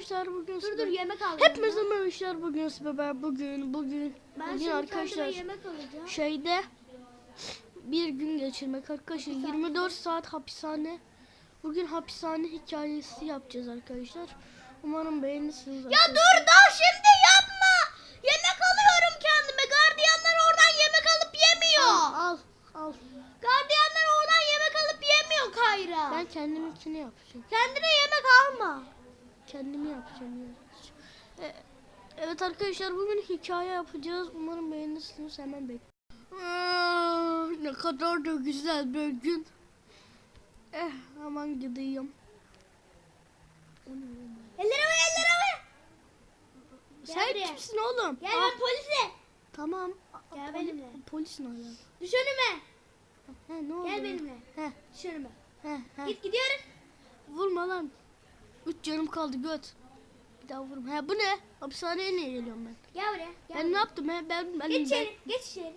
arkadaşlar bugün Dur dur yemek. Hepinize merhaba arkadaşlar bugün size bugün bugün Ben bugün arkadaşlar yemek alacağım. şeyde bir gün geçirmek arkadaşlar 24 saat hapishane bugün hapishane hikayesi yapacağız arkadaşlar umarım beğenirsiniz Ya dur daha şimdi yapma. Yemek alıyorum kendime. Gardiyanlar oradan yemek alıp yemiyor. al al Gardiyanlar oradan yemek alıp yemiyor Kayra. ben kendiminkini yapacağım Kendine yemek alma. Kendimi yapacağım ya. E, evet arkadaşlar bugün hikaye yapacağız umarım beğenirsiniz hemen bekleyin Aa, ne kadar da güzel bir gün eh hemen gideyim oğlum? Ellerime ellerime. Gel Sen buraya. kimsin oğlum? Gel ben polise. Tamam. Gel benimle. Polis ne alaka? Düş önüme. He ne oldu? Gel benimle. He Düş önüme. he he. Git gidiyoruz. Vurma lan. Üç canım kaldı göt. Bir daha vurma. He bu ne? Hapishaneye niye geliyorum ben? Gel buraya. Gel. Ben ne yaptım he? Ben ben Geç ben, içeri. Geç içeri.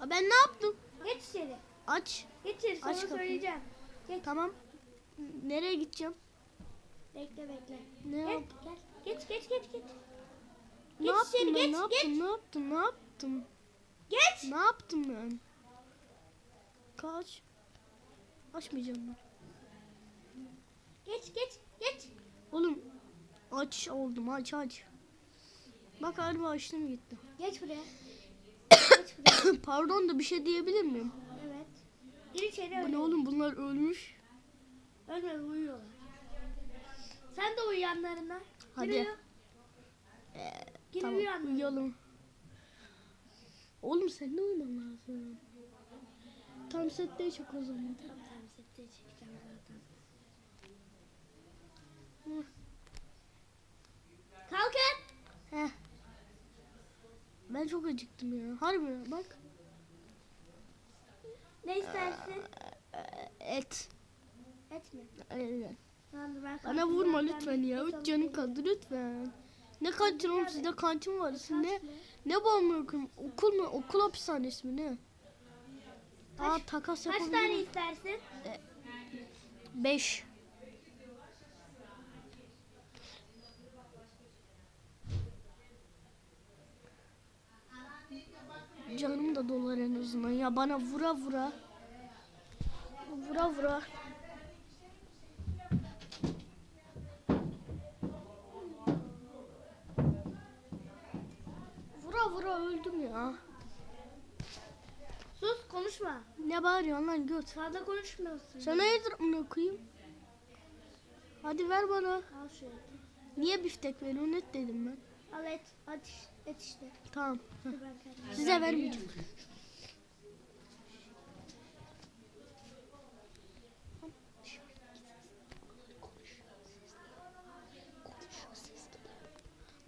Aa, ben ne yaptım? Geç içeri. Aç. Geç içeri. Sana Aç kapıyı. söyleyeceğim. Geç. Tamam. Nereye gideceğim? Bekle bekle. Ne Gel. yap? Gel. Geç geç geç geç. Ne Geç yaptım içeri, ben? geç, ne yaptım? geç. Ne yaptım? Ne yaptım? Geç. Ne yaptım ben? Kaç. Açmayacağım ben. Geç geç geç. Oğlum aç oldum aç aç. Bak galiba açtım gitti. Geç buraya. Geç buraya. Pardon da bir şey diyebilir miyim? Evet. Gir içeri Bu ne öyle. oğlum bunlar ölmüş. Ölme uyuyorlar. Sen de uyu yanlarına. Hadi. Gir uyu. Gir tamam uyu yanlarına. uyuyalım. Oğlum sen ne uyuman lazım? Tam sette çok o zaman. Tamam tamam sette çekeceğim zaten. Hı. Kalkın. Heh. Ben çok acıktım ya. Harbi bak. Ne istersin? Et. Et mi? Evet. Bana vurma lütfen ya. Üç canım kaldı lütfen. Ne kantin oğlum sizde kantin var. Kaç mı? ne bağımlılıkım? Okul mu? Okul hapishanesi mi ne? Aa Kaç- takas Kaç yapabilir tane istersin? Beş. Canım da dolar en azından ya bana vura vura. Vura vura. Vura vura öldüm ya. Sus konuşma. Ne bağırıyorsun lan göt? Fazla konuşmuyorsun. Sen hayırdır amına koyayım? Hadi ver bana. Al şu eti. Niye biftek veriyorsun et dedim ben. Al et. Hadi et işte. Tamam. heh. Size vermeyeceğim.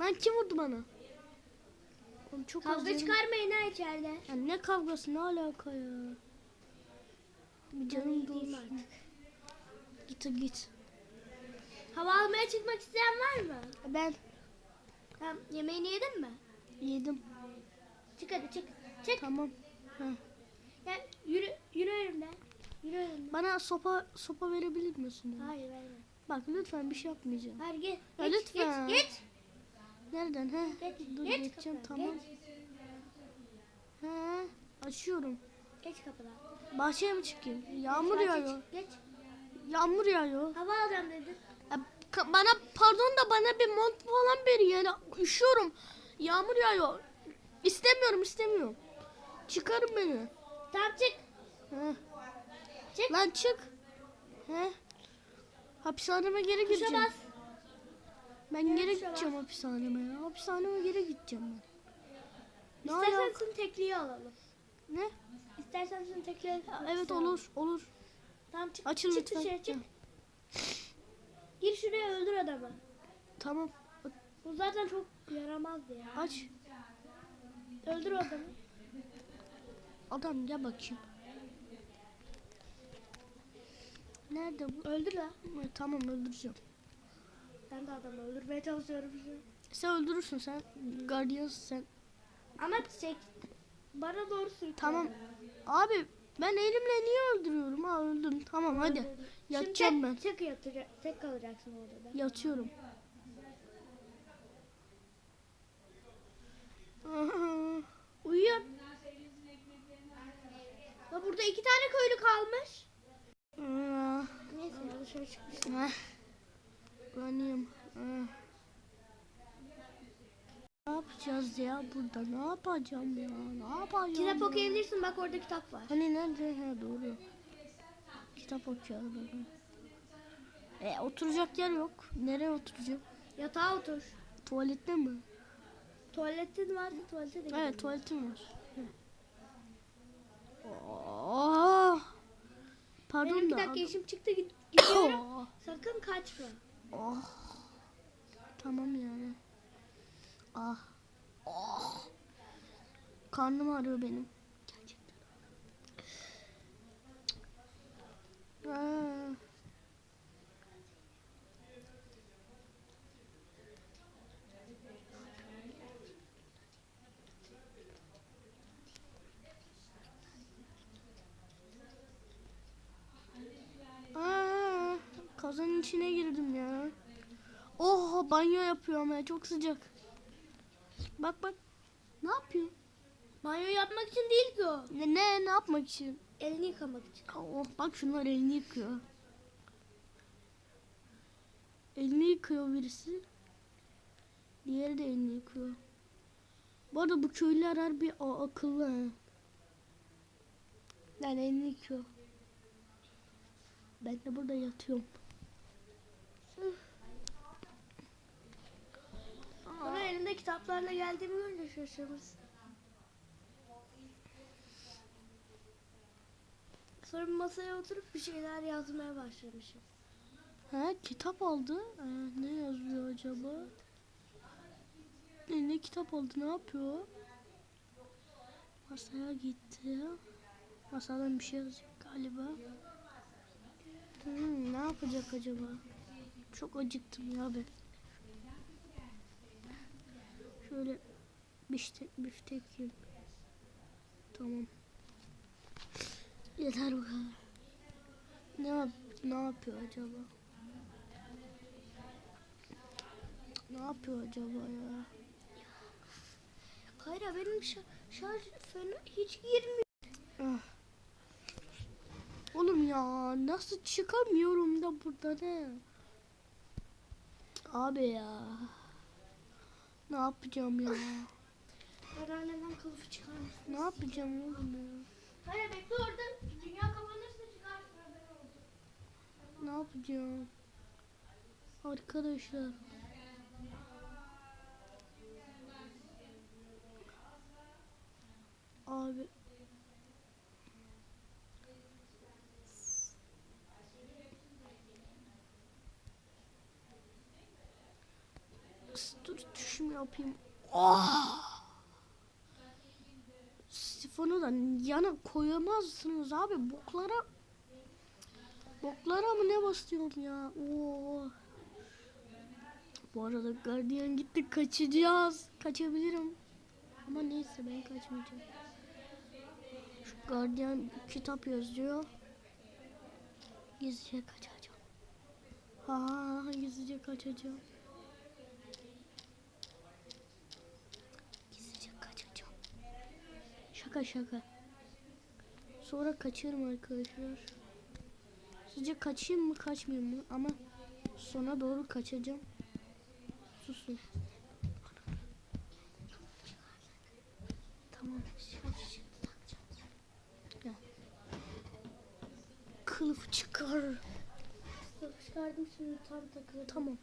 Lan kim vurdu bana? Oğlum çok Kavga canım- çıkarmayın ha içeride. Ya ne kavgası ne alaka ya? Bir canım dolsun. artık. Git git. Hava almaya çıkmak isteyen var mı? Ben Tamam yemeğini yedin mi? Yedim. Çık hadi çık. Çık. Tamam. Heh. Gel yürü yürü önümden. Yürü önümden. Bana sopa sopa verebilir misin? ya? Hayır verme. Bak lütfen bir şey yapmayacağım. Hayır git. Ya geç, lütfen. Geç geç. Nereden? He. Geç, Dur geç geçeceğim kapıdan, tamam. He. Açıyorum. Geç kapıdan. Bahçeye mi çıkayım? Yağmur Geç, yağıyor. Geç. Yağmur yağıyor. Hava alacağım dedin. Ya, bana pardon da bana bir mont falan verin yani üşüyorum. Yağmur yağıyor. İstemiyorum istemiyorum. Çıkarın beni. Tamam çık. He. Çık. Lan çık. He. Hapishaneme geri Tuşa gireceğim. bas. Ben geri tuşa gideceğim hapishaneme ya. Hapishaneme geri gideceğim ben. Ne İstersen alaka? şunu tekliği alalım. Ne? İstersen şunu tekliği Ya, evet olur olur. Tamam çık. Açın çık lütfen. dışarı çık. Gir şuraya öldür adamı. Tamam. Bu zaten çok yaramazdı ya. Aç. Öldür adamı. Adam gel bakayım. Nerede bu? Öldür la. Tamam öldüreceğim. Ben de adamı öldürmeye çalışıyorum. Sen öldürürsün sen. Gardiyansın sen. Ama çek. Bana doğru sürükle. Tamam. Abi ben elimle niye öldürüyorum? Ha öldüm. Tamam hadi. Öldürdüm. Yatacağım Şimdi ben. tek, tek, yatacak, tek kalacaksın orada da. Yatıyorum. Uyuyun. Bak burada iki tane köylü kalmış. Neyse dışarı çıkmışım. Uyanıyorum. Ne yapacağız ya burada? Ne yapacağım ya? Ne yapacağım? Kitap okuyabilirsin bak orada kitap var. Hani nerede? He doğru. Kitap okuyalım. E oturacak yer yok. Nereye oturacağım? Yatağa otur. Tuvalette mi? Tuvaletin varsa tuvalete de gidelim. Evet tuvaletim var. Oh. Pardon Benim bir da. dakika işim çıktı gid- gidiyorum. Oh. Sakın kaçma. Oh. Tamam yani. Ah. Oh. Karnım ağrıyor benim. Gerçekten. Ah. Aa, kazanın içine girdim ya. Oh banyo yapıyorum ya çok sıcak. Bak bak. Ne yapıyor? Banyo yapmak için değil ki o. Ne ne, ne yapmak için? Elini yıkamak için. Oh bak şunlar elini yıkıyor. Elini yıkıyor birisi. Diğeri de elini yıkıyor. Bu arada bu köylüler harbi a- akıllı. Yani elini yıkıyor. Ben de burada yatıyorum. Sonra elinde kitaplarla geldiğimi görünce şaşırmış. Sonra masaya oturup bir şeyler yazmaya başlamışım. Ha kitap aldı. Ee, ne yazıyor acaba? Ne, ne kitap aldı? Ne yapıyor? Masaya gitti. Masadan bir şey yazıyor galiba. Hmm, ne yapacak acaba? Çok acıktım ya ben. Şöyle biftek, biftek yiyeyim. Tamam. Yeter bu kadar. Ne, ne yapıyor acaba? Ne yapıyor acaba ya? Kayra benim şa- şarj fena hiç girmiyor. Ah. Oğlum ya nasıl çıkamıyorum da burada ne? Abi ya. Ne yapacağım ya? Ben annemden kılıfı çıkarmış. Ne yapacağım ya? Kayra bekle orada. Dünya kapanırsa çıkarsın haberin olsun. Ne yapacağım? Arkadaşlar. Abi. Dur düşüm yapayım. Ah! Sifonu da yana koyamazsınız abi. Boklara Boklara mı ne basıyorum ya? Oo. Bu arada gardiyan gitti kaçacağız. Kaçabilirim. Ama neyse ben kaçmayacağım. Şu gardiyan kitap yazıyor. Gizlice kaçacağım. Ha gizlice kaçacağım. Gizlice kaçacağım. Şaka şaka. Sonra kaçarım arkadaşlar. Sizce kaçayım mı kaçmayayım mı? Ama sona doğru kaçacağım. Susun. Tamam. Gel. Kılıf çıkar. Çıkardım şimdi tam takılı. Tamam.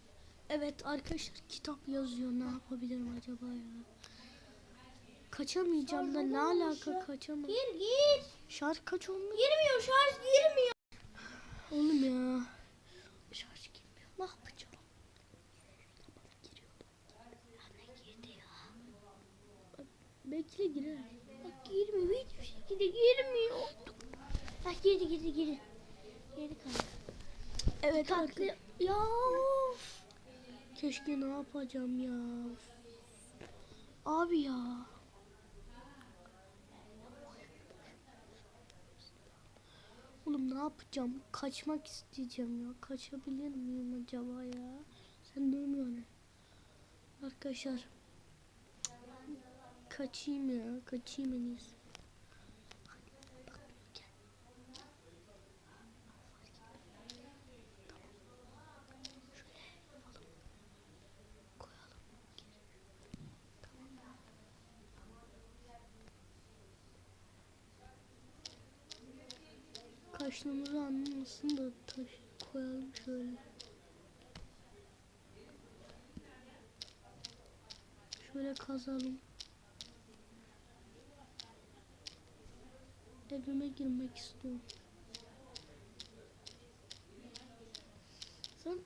Evet arkadaşlar kitap yazıyor. Ne yapabilirim acaba ya? Kaçamayacağım da ne alaka kaçamam. Gir gir. Şarj kaç olmuş? Girmiyor şarj girmiyor. Oğlum ya. Şarj girmiyor. Ne yapacağım? Ya? Bekle girer. Bak girmiyor hiçbir şekilde girmiyor. Bak girdi girdi girdi. Girdi kanka. Evet arkadaşlar. Ya. Keşke ne yapacağım ya. Abi ya. Oğlum ne yapacağım? Kaçmak isteyeceğim ya. Kaçabilir miyim acaba ya? Sen duymuyorsun. Arkadaşlar. Kaçayım ya. Kaçayım en iyisi. Uğraştığımızı anlamasın da taş koyalım şöyle. Şöyle kazalım. Evime girmek istiyorum. Sen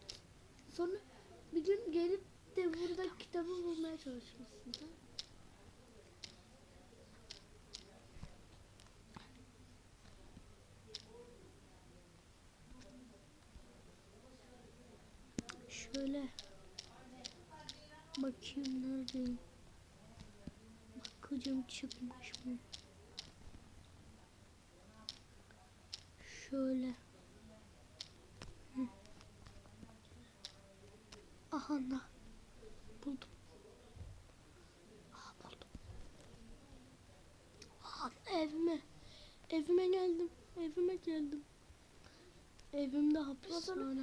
sonra bir gün gelip de burada kitabı bulmaya çalışmışsın. Ha? Şöyle bakayım neredeyim. Bakacağım çıkmış mı? Şöyle. Hı. Aha da buldum. Aha buldum. Aha, evime. Evime geldim. Evime geldim. Evimde hapishane.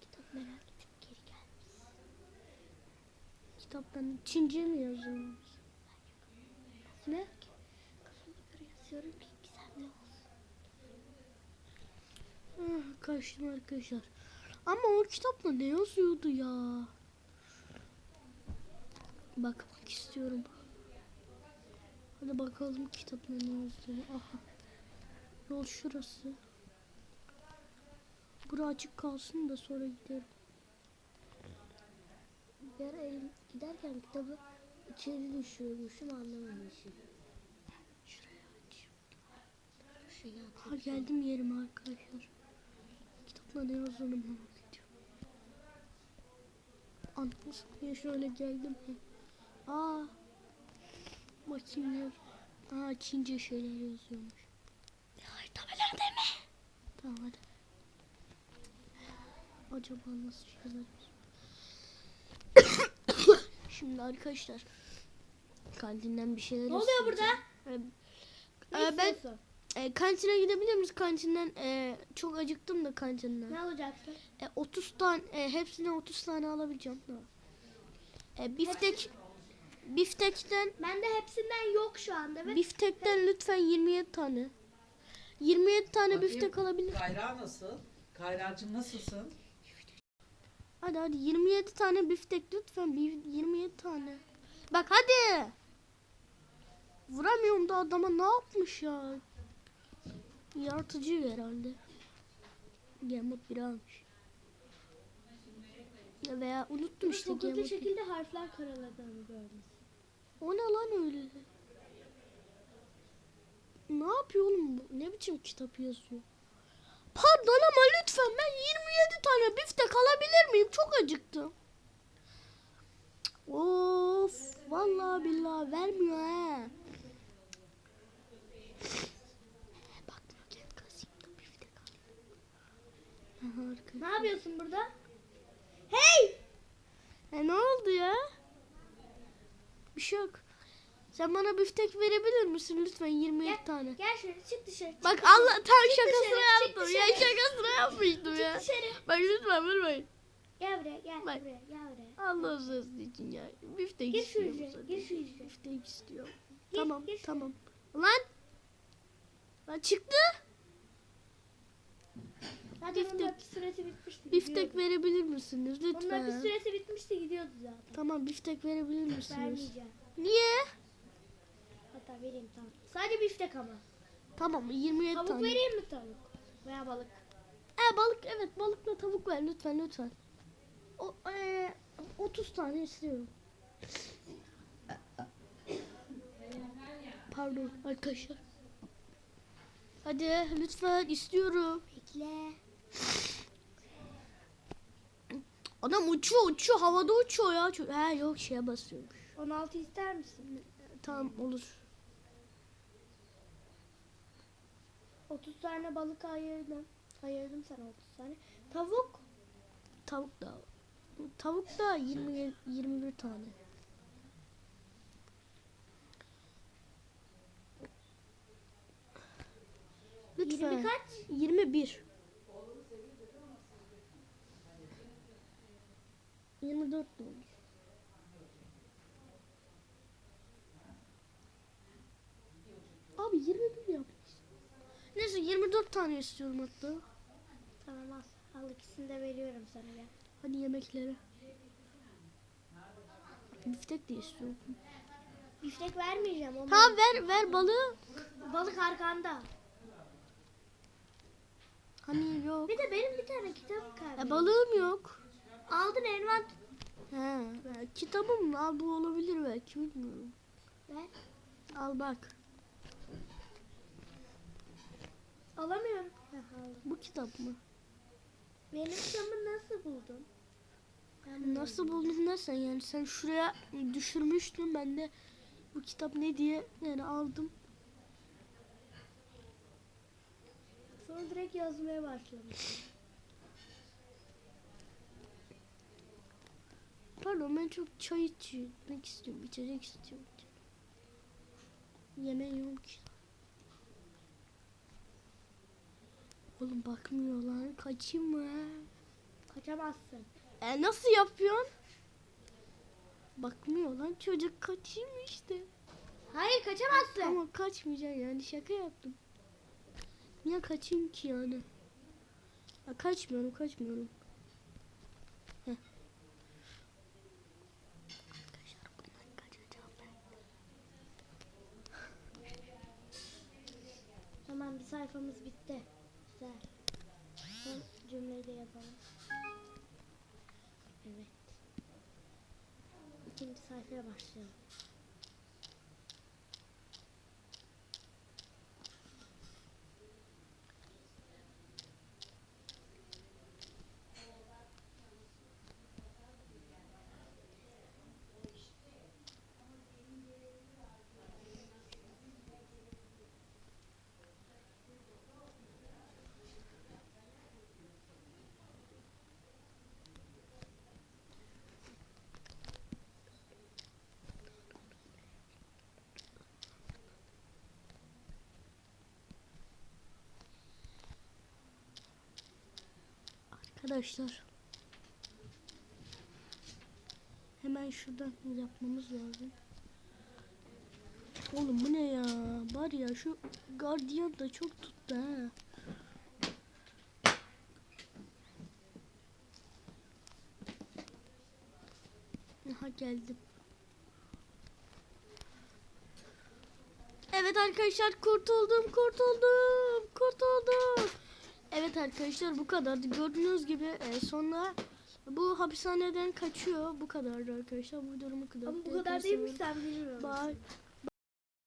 Kitap merak ettim geri gel. Kitaptan Çince mi yazılmış? Ne? Ah, kaçtım arkadaşlar. Ama o kitapta ne yazıyordu ya? Bakmak istiyorum. Hadi bakalım kitapta ne yazıyor. Aha. Yol şurası. Bura açık kalsın da sonra giderim. Bir ara elim giderken kitabı içeri düşürmüşüm anlamamışım. Şuraya aç. Şuraya Ha geldim yerime arkadaşlar. Kitapta ne yazdığını merak ediyorum. Anlasın diye şöyle geldim. Aa. Bakayım yazıyor. Aa Çince şeyler yazıyormuş. Haritalar değil mi? Tamam hadi. Acaba nasıl şeyler? Şimdi arkadaşlar kantinden bir şeyler Ne oluyor burada? isteyeceğim. Ne Ee, ben e, kantine gidebilir miyiz kantinden? E, çok acıktım da kantinden. Ne alacaksın? E, 30 tane e, hepsine 30 tane alabileceğim. E, biftek biftekten Bende hepsinden yok şu anda ve biftekten lütfen 27 tane. 27 tane Bakayım, biftek alabilir. Kayra nasıl? Kayracığım nasılsın? Hadi hadi 27 tane biftek lütfen bir 27 tane. Bak hadi. Vuramıyorum da adama ne yapmış ya? Yaratıcı herhalde. Gemot biri almış. Ya veya unuttum işte çok Gemot. şekilde harfler karaladığını gördüm. O ne lan öyle? Ne yapıyor oğlum bu? Ne biçim kitap yazıyor? Pardon ama lütfen ben 27 tane biftek alabilir miyim? Çok acıktım. Of, vallahi billahi vermiyor he. Bak gel kasayım da biftek alayım. Ne yapıyorsun burada? Hey! E ne oldu ya? Bir şey yok. Sen bana biftek verebilir misin lütfen 27 Gel, tane? Gel şöyle çık dışarı. çık Bak dışarı. Allah tam şakasını dışarı, yaptım. Ya şakasını yapmıştım ya. Dışarı. Bak lütfen vurmayın. Gel buraya gel Bak. buraya gel buraya. Allah rızası için ya. Biftek Gir istiyorum. zaten. gir şu hücreye. Biftek istiyorum. Gir, tamam gir şuraya. tamam. Lan. Lan çıktı. Zaten Biftek. bir süresi bitmişti. Biftek gidiyordu. verebilir misiniz Onun da bir lütfen? süresi bitmişti gidiyordu zaten. Tamam biftek verebilir misiniz? Vermeyeceğim. Niye? Hatta vereyim tamam. Sadece biftek ama. Tamam 27 Tavuk tane. vereyim mi tavuk? Veya balık. E balık evet balıkla tavuk ver lütfen lütfen. O e, 30 tane istiyorum. Pardon arkadaşlar. Hadi lütfen istiyorum. Bekle. Adam uçuyor uçuyor havada uçuyor ya. He yok şeye basıyormuş. 16 ister misin? Tamam olur. 30 tane balık ayırdım. Ayırdım sana 30 tane. Tavuk. Tavuk da tavuk da 20 21 tane. Lütfen. 20 kaç? 21. 24 de olur. Abi 21 yapmış. Neyse Neyse 24 tane istiyorum hatta. Tamam al. Al ikisini de veriyorum sana gel. Hadi yemeklere. Biftek de istiyorum. Biftek vermeyeceğim. Onu. Tamam ver ver balığı. Balık arkanda. Hani yok. Bir de benim bir tane kitap kaldı. E, balığım yok. Aldın Erman. He. e, Kitabım var bu olabilir belki bilmiyorum. Ver. Al bak. Alamıyorum. Bu kitap mı? Benim kitabımı nasıl buldun? Bunu Nasıl buldun sen yani sen şuraya düşürmüştün ben de bu kitap ne diye yani aldım. Sonra direkt yazmaya başladım. Pardon ben çok çay içmek istiyorum, içecek istiyorum. Yemeğim yok ki. Oğlum bakmıyor lan kaçayım mı? Kaçamazsın. E nasıl yapıyorsun? Bakmıyor lan çocuk kaçayım işte. Hayır kaçamazsın. Ama kaçmayacağım yani şaka yaptım. Niye kaçayım ki yani? Ya kaçmıyorum kaçmıyorum. Heh. Tamam bir sayfamız bitti. Güzel. Son cümleyi de yapalım. Evet. İkinci sayfaya başlayalım. Arkadaşlar. Hemen şuradan yapmamız lazım. Oğlum bu ne ya? Var ya şu gardiyan da çok tuttu ha. Aha geldim. Evet arkadaşlar kurtuldum kurtuldum kurtuldum. Evet arkadaşlar bu kadardı. Gördüğünüz gibi e, sonra bu hapishaneden kaçıyor. Bu kadardı arkadaşlar. Bu bu kadar. Ama bu kadar değilmiş sen bilmiyorum. Bye.